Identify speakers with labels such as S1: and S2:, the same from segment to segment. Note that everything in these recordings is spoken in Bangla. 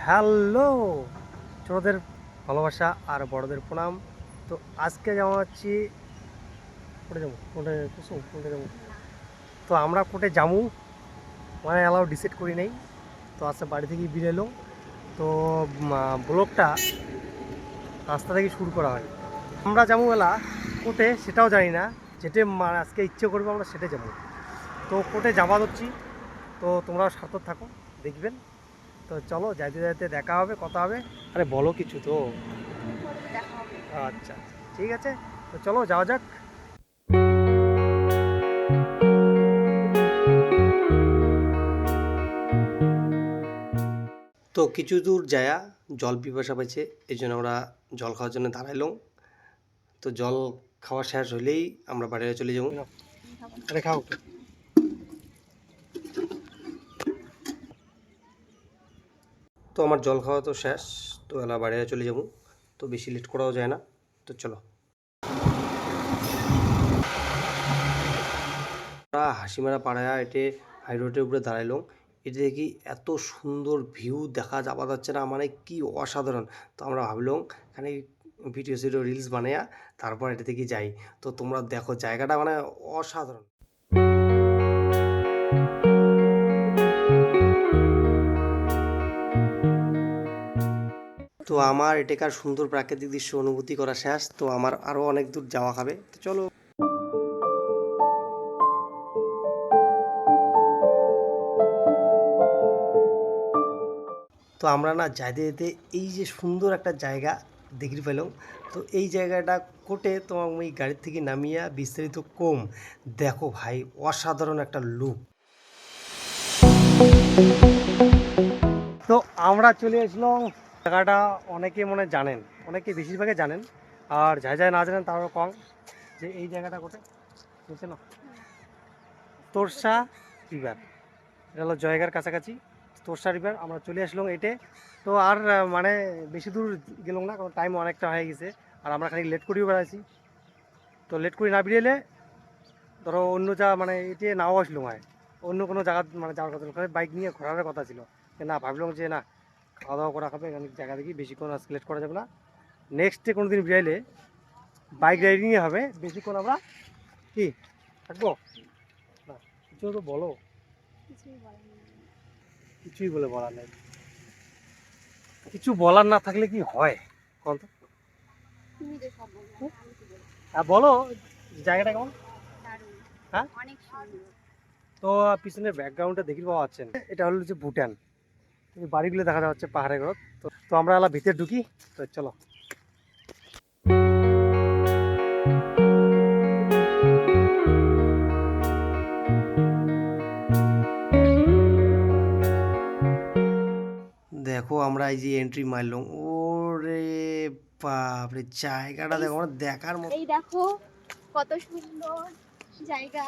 S1: হ্যালো। ছোটদের ভালোবাসা আর বড়দের প্রণাম। তো আজকে যাওয়া হচ্ছি কোটে যাব কোটে কুসুম কোটে যাব। তো আমরা কোটে যাব মানে অ্যালাউ ডিসাইড করি নাই। তো আজকে বাড়ি থেকে বেরোলো তো ব্লগটা রাস্তা থেকে শুরু করা হয়। আমরা যাব বেলা কোটে সেটাও জানি না। যেটা মানে আজকে ইচ্ছে করব আমরা সেটা যাব। তো কোটে যাওয়া হচ্ছি তো তোমরাও সাথে থাকো, দেখবেন। তো চলো যাইতে যাইতে দেখা হবে কথা হবে। আরে বলো কিছু তো। আচ্ছা আচ্ছা, ঠিক আছে। তো চলো যাওয়া যাক। তো কিছু দূর যায়া জল পিপাসা পাইছে এই জন্য আমরা জল খাওয়ার জন্য দাঁড়াইলাম। তো জল খাওয়া শেষ হলেই আমরা বাড়িতে চলে যাব। আরে খাও। তো আমার জল খাওয়া তো শেষ, তো এলা বাড়িতে চলে যাব। তো বেশি লেট করাও যায় না, তো চলো। হাসিমারা পাড়ায় এটে হাই রোডের উপরে দাঁড়াইলাম। এটা দেখি এত সুন্দর ভিউ দেখা যাওয়া যাচ্ছে না মানে কি অসাধারণ। তো আমরা ভাবলাম, এখানে ভিডিও সিডিও রিলস বানাইয়া তারপর এটা থেকে যাই। তো তোমরা দেখো, জায়গাটা মানে অসাধারণ। তো আমার এটাকার সুন্দর প্রাকৃতিক দৃশ্য অনুভূতি করা শেষ, তো আমার আরও অনেক দূর যাওয়া হবে। তো চলো। তো আমরা না যাইতে যেতে এই যে সুন্দর একটা জায়গা দেখতে পেলাম। তো এই জায়গাটা কোটে তো আমি গাড়ির থেকে নামিয়া বিস্তারিত কম। দেখো ভাই, অসাধারণ একটা লুক তো আমরা চলে আসলাম জায়গাটা অনেকে মনে জানেন অনেকে বেশিরভাগে জানেন। আর যাই যাই না জানেন তারও কম যে এই জায়গাটা কোথায় বুঝছে না? তোরসা রিভার, এটা হলো জয়গার কাছাকাছি, তোরসা রিভার, আমরা চলে আসলাম এটে। তো আর মানে বেশি দূর গেলাম না, কারণ টাইম অনেকটা হয়ে গেছে, আর আমরা খালি লেট করেও বেড়াইছি। তো লেট করে না বেরিয়েলে ধরো অন্য যা মানে এটি নাও আসলো হয় অন্য কোনো জায়গা মানে যাওয়ার কথা বাইক নিয়ে ঘোরার কথা ছিল। না, ভাবলাম যে না খাওয়া দাওয়া করা হবে এখানে জায়গা দেখি বেশিক্ষণ আজকে লেট করা যাবে না। নেক্সট ডে কোনো দিন বেরাইলে বাইক রাইডিংয়ে হবে। বেশিক্ষণ আমরা কি থাকব? না কিছু তো বলো। কিছুই বলে বলার নেই। কিছু বলার না থাকলে কি হয়? বল তো। হ্যাঁ বলো জায়গাটা কেমন? হ্যাঁ? তো পিছনের ব্যাকগ্রাউন্ডটা দেখি পাওয়া যাচ্ছে এটা হলো যে ভুটান। বাড়িগুলো দেখা যাচ্ছে পাহাড়ের ঘর। তো তো আমরা এলা ভিতরে ঢুকি, তো চলো। দেখো, আমরা এই যে এন্ট্রি মারলাম। ওরে বাপরে, জায়গাটা দেখো, আমার দেখার মতো
S2: এই দেখো, কত সুন্দর জায়গা।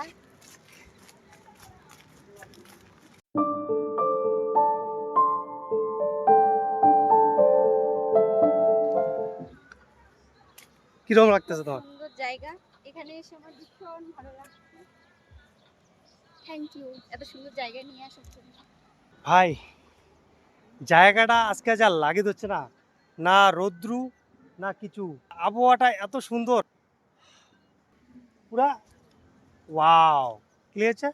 S1: কীরকম লাগতেছে তোমার?
S2: সুন্দর জায়গা। এখানে এসে আমার ভীষণ ভালো লাগছে। থ্যাংক ইউ এত সুন্দর জায়গা নিয়ে আসার জন্য।
S1: ভাই জায়গাটা আজকে যা লাগে হচ্ছে না না রৌদ্রু না কিছু। আবহাওয়াটা এত সুন্দর। পুরা ওয়াও। কি হয়েছে?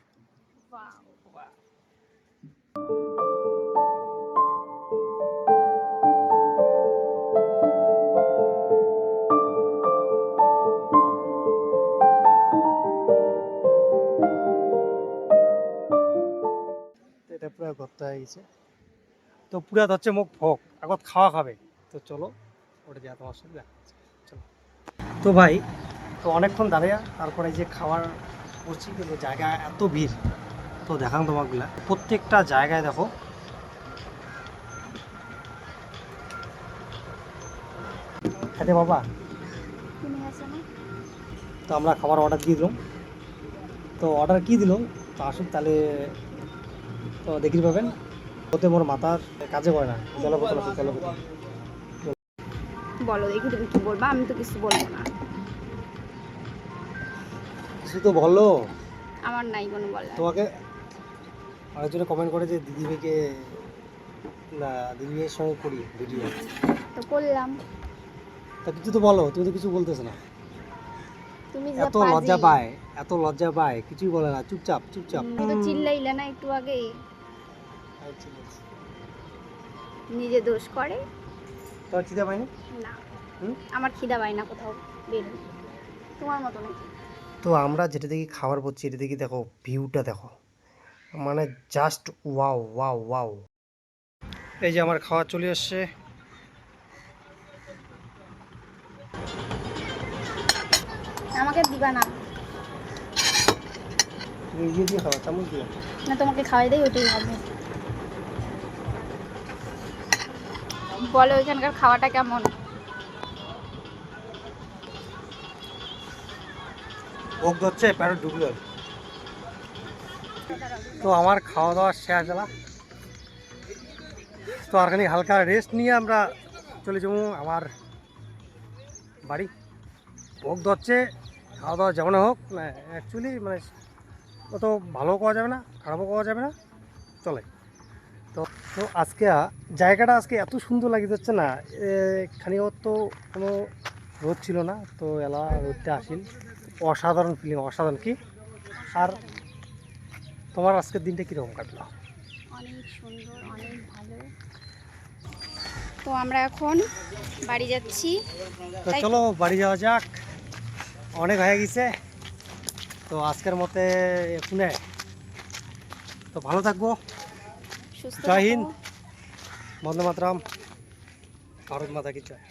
S1: পুরা হয়ে গেছে। তো পুরা হচ্ছে মুখ ভোগ, আগত খাওয়া খাবে। তো চলো, ওটা যা তোমার সাথে দেখা চলো। তো ভাই, তো অনেকক্ষণ দাঁড়িয়ে তারপরে যে খাওয়ার করছি, কিন্তু জায়গা এত ভিড়। তো দেখান তোমাগুলা। প্রত্যেকটা জায়গায় দেখো। খেতে বাবা তো আমরা খাবার অর্ডার দিয়ে দিলাম। তো অর্ডার কি দিলাম তো আসুক তাহলে তো দেখি পাবেন। ওতে মোর মাথার কাজে করে না চলো বোতল আছে চলো বোতল।
S2: বলো দেখি তুমি কি বলবা আমি তো কিছু বলব না।
S1: কিছু তো বলল
S2: আমার নাই কোনো
S1: তোমাকে কমেন্ট করে যে দিদি ভাইকে না দিদির সঙ্গে করি ভিডিও
S2: তো করলাম।
S1: তা কিছু তো বলো তুমি তো কিছু বলতেছ না। এত লজ্জা পায় এত লজ্জা পায় কিছুই বলে না চুপচাপ চুপচাপ।
S2: তুমি তো চিল্লাইলে না একটু আগে। নিজে দোষ করে।
S1: তোমার খিদে পাইনি
S2: না।
S1: হুম?
S2: আমার খিদা পায় না কোথাও বের তোমার মতো নাকি?
S1: তো আমরা যেটা দেখি খাবার পড়ছি এটা দেখি দেখো ভিউটা দেখো। মানে জাস্ট ওয়াও ওয়াও ওয়াও এই যে আমার খাওয়া চলে আসছে
S2: আমাকে দিবা না।
S1: তুমি ইয়ে দিয়ে খাওয়া চামচ দিয়ে
S2: না তোমাকে খাওয়াই দেয় ওইটাই হবে বলো ওইখানকার খাওয়াটা কেমন?
S1: ভোগ ধরছে প্যারো ঢুকলো। তো আমার খাওয়া দাওয়া শেষ হলা। তো আর খানি হালকা রেস্ট নিয়ে আমরা চলে যাব আমার বাড়ি। ভোগ ধরছে খাওয়া দাওয়া যেমন হোক না অ্যাকচুয়ালি মানে অত ভালো পাওয়া যাবে না খারাপও পাওয়া যাবে না চলে। তো তো আজকে জায়গাটা আজকে এত সুন্দর লাগে যাচ্ছে না এ, খানি তো কোনো রোদ ছিল না তো এলা রোদটা আসিল। অসাধারণ ফিলিং অসাধারণ কি? আর তোমার আজকের দিনটা কীরকম কাটলো?
S2: অনেক সুন্দর অনেক ভালো। তো আমরা এখন বাড়ি যাচ্ছি।
S1: তো চলো বাড়ি যাওয়া যাক। অনেক হয়ে গেছে। তো আজকের মতে এখানে। তো ভালো থাকব। জয় হিন্দ। বন্দে মাতরম। ভারত মাতা কি জয়।